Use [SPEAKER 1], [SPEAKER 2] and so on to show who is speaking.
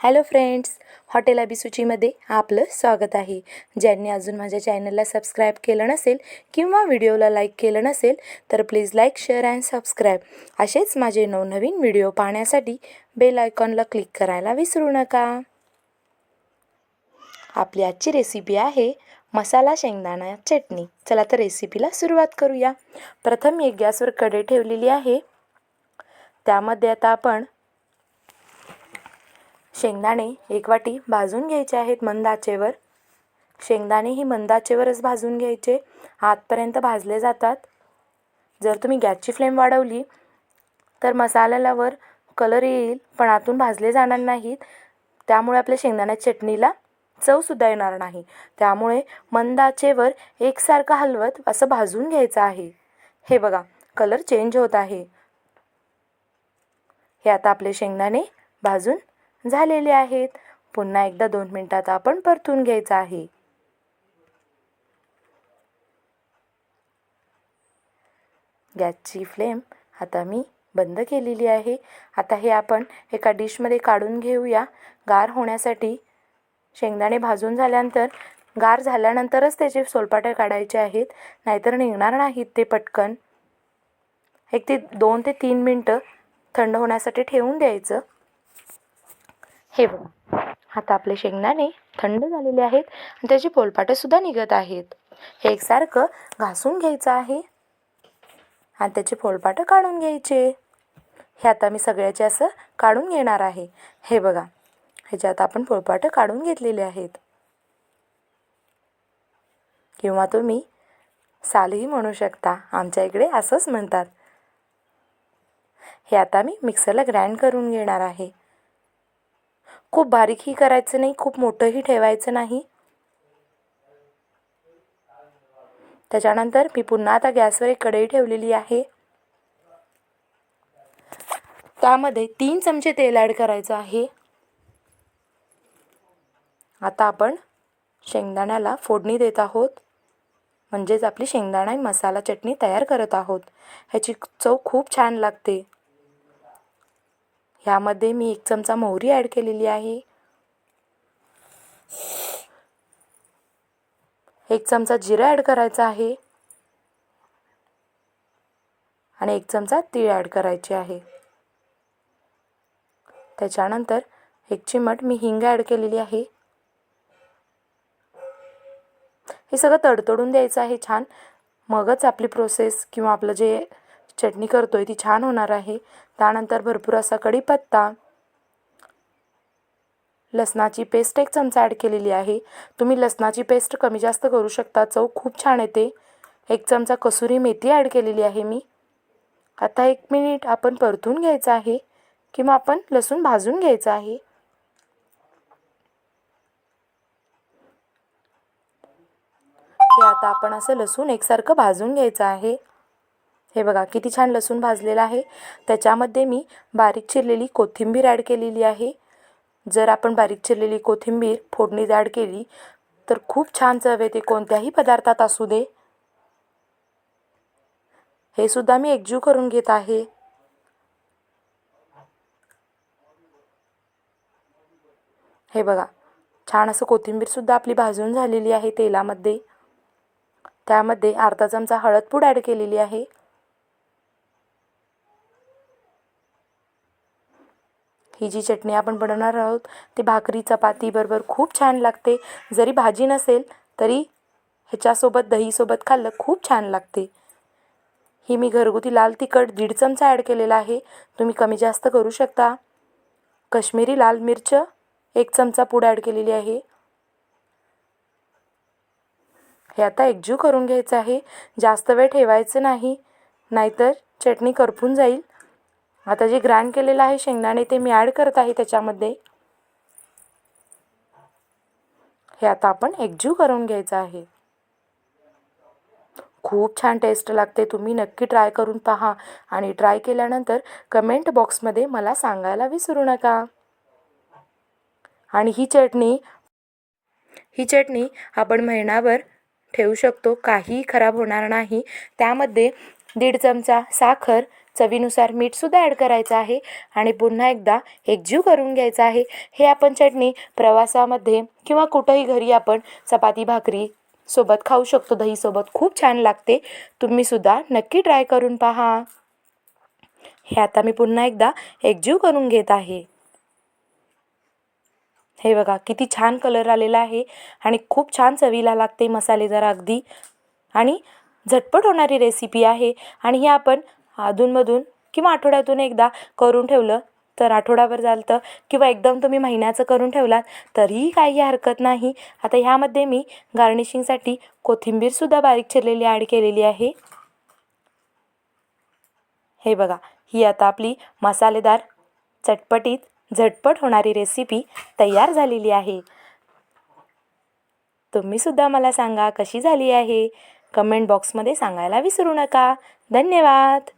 [SPEAKER 1] Hello friends hotel अभिसूचीमध्ये आपलं स्वागत आहे. ज्यांनी अजून माझ्या चॅनलला सबस्क्राईब केलं नसेल किंवा व्हिडिओला लाईक केलं नसेल तर please like share and subscribe असेच माझे नवनवीन व्हिडिओ पाहण्यासाठी बेल आयकॉनला क्लिक करायला विसरू नका. आपली आजची रेसिपी आहे मसाला शेंगदाणा चटणी. चला तर रेसिपीला सुरुवात करूया. प्रथम एक गॅसवर कढई ठेवलेली आहे. त्यामध्ये आता आपण शेंगदाणे एक वाटी भाजून घ्यायचे आहेत मंद आचेवर शेंगदाणे ही मंद आचेवरच भाजून घ्यायचे. आतपर्यंत भाजले जातात. जर तुम्ही गॅसची फ्लेम वाढवली तर मसाल्याला वर कलर येईल पण आतून भाजले जाणार नाहीत. त्यामुळे आपल्या शेंगदाण्याच्या चटणीला चवसुद्धा येणार नाही. त्यामुळे मंद आचेवर एकसारखं हलवत असं भाजून घ्यायचं आहे. हे बघा कलर चेंज होत आहे. हे आता आपले शेंगदाणे भाजून झालेले आहेत. पुन्हा एकदा दोन मिनटात आपण परतून घ्यायचं आहे. गॅसची फ्लेम आता मी बंद केलेली आहे. आता हे आपण एका डिशमध्ये काढून घेऊया. गार होण्यासाठी शेंगदाणे भाजून झाल्यानंतर गार झाल्यानंतरच त्याचे सोलपाटे काढायचे आहेत. नाहीतर निघणार नाहीत ते पटकन. एक ते दोन ते तीन मिनटं थंड होण्यासाठी ठेवून द्यायचं. हे बघा. आता आपले शेंगदाणे थंड झालेले आहेत आणि त्याची पोलपाटंसुद्धा निघत आहेत. हे एकसारखं घासून घ्यायचं आहे. आणि त्याचे फोलपाटं काढून घ्यायचे. हे आता मी सगळ्याचे असं काढून घेणार आहे. हे बघा. ह्याच्यात आपण पोळपाटं काढून घेतलेले आहेत. किंवा तुम्ही सालही म्हणू शकता. आमच्या इकडे असंच म्हणतात. हे आता मी मिक्सरला ग्राइंड करून घेणार आहे. खूप बारीकही करायचं नाही खूप मोठंही ठेवायचं नाही. त्याच्यानंतर मी पुन्हा आता गॅसवर एक कढई ठेवलेली आहे. त्यामध्ये तीन चमचे तेल ॲड करायचं आहे. आता आपण शेंगदाण्याला फोडणी देत आहोत. म्हणजेच आपली शेंगदाणा मसाला चटणी तयार करत आहोत. ह्याची चव खूप छान लागते. ह्यामध्ये मी एक चमचा मोहरी ॲड केलेली आहे. एक चमचा जिरा ॲड करायचा आहे. आणि एक चमचा तीळ ॲड करायची आहे. त्याच्यानंतर एक चिमट मी हिंग ॲड केलेली आहे. हे सगळं तडतडून द्यायचं आहे छान. मगच आपली प्रोसेस किंवा आपलं जे चटणी करतो आहे ती छान होणार आहे. त्यानंतर भरपूर असा कढीपत्ता लसणाची पेस्ट एक चमचा ॲड केलेली आहे. तुम्ही लसणाची पेस्ट कमी जास्त करू शकता चव खूप छान येते. एक चमचा कसुरी मेथी ॲड केलेली आहे मी. आता एक मिनिट आपण परतून घ्यायचं आहे किंवा आपण लसूण भाजून घ्यायचं आहे. हे आता आपण असं लसूण एकसारखं भाजून घ्यायचं आहे. हे बघा किती छान लसूण भाजलेलं आहे. त्याच्यामध्ये मी बारीक चिरलेली कोथिंबीर ॲड केलेली आहे. जर आपण बारीक चिरलेली कोथिंबीर फोडणीत ॲड केली तर खूप छान चव येते. कोणत्याही पदार्थात असू दे. हे सुद्धा मी एकजीव करून घेत आहे. हे बघा छान असं कोथिंबीरसुद्धा आपली भाजून झालेली आहे तेलामध्ये. त्यामध्ये अर्धा चमचा हळदपूड ॲड केलेली आहे. ही जी चटणी आपण बनवणार आहोत ती भाकरी चपाती बरोबर खूप छान लागते. जरी भाजी नसेल तरी ह्याच्यासोबत दहीसोबत खाल्लं खूप छान लागते. ही मी घरगुती लाल तिखट दीड चमचा ॲड केलेला आहे. तुम्ही कमी जास्त करू शकता. कश्मीरी लाल मिरच एक चमचा पूड ॲड केलेली आहे. हे आता एकजीव करून घ्यायचं आहे. जास्त वेळ ठेवायचं नाही. नाहीतर चटणी करपून जाईल. आता जे ग्राइंड केलेलं आहे शेंगदाणे ते मी ॲड करत आहे त्याच्यामध्ये. हे आता आपण एकजीव करून घ्यायचं आहे. खूप छान टेस्ट लागते. तुम्ही नक्की ट्राय करून पहा. आणि ट्राय केल्यानंतर कमेंट बॉक्समध्ये मला सांगायला विसरू नका. आणि ही चटणी ही चटणी आपण महिनाभर ठेवू शकतो. काही खराब होणार नाही. त्यामध्ये दीड चमचा साखर चवीनुसार मीठसुद्धा ॲड करायचं आहे. आणि पुन्हा एकदा एकजीव करून घ्यायचा आहे. हे आपण चटणी प्रवासामध्ये किंवा कुठंही घरी आपण चपाती भाकरी सोबत खाऊ शकतो. दहीसोबत खूप छान लागते. तुम्हीसुद्धा नक्की ट्राय करून पहा. हे आता मी पुन्हा एकदा एकजीव करून घेत आहे. हे बघा किती छान कलर आलेला आहे. आणि खूप छान चवीला लागते मसालेदार अगदी. आणि झटपट होणारी रेसिपी आहे. आणि ही आपण अधूनमधून किंवा आठवड्यातून एकदा करून ठेवलं तर आठवडाभर चालतं किंवा एकदम तुम्ही महिन्याचं करून ठेवलात तरीही काही हरकत नाही. आता ह्यामध्ये मी गार्निशिंगसाठी कोथिंबीरसुद्धा बारीक चिरलेली ॲड केलेली आहे. हे बघा ही आता आपली मसालेदार चटपटीत झटपट होणारी रेसिपी तयार झालेली आहे. तुम्हीसुद्धा मला सांगा कशी झाली आहे? कमेंट बॉक्समध्ये सांगायला विसरू नका. धन्यवाद!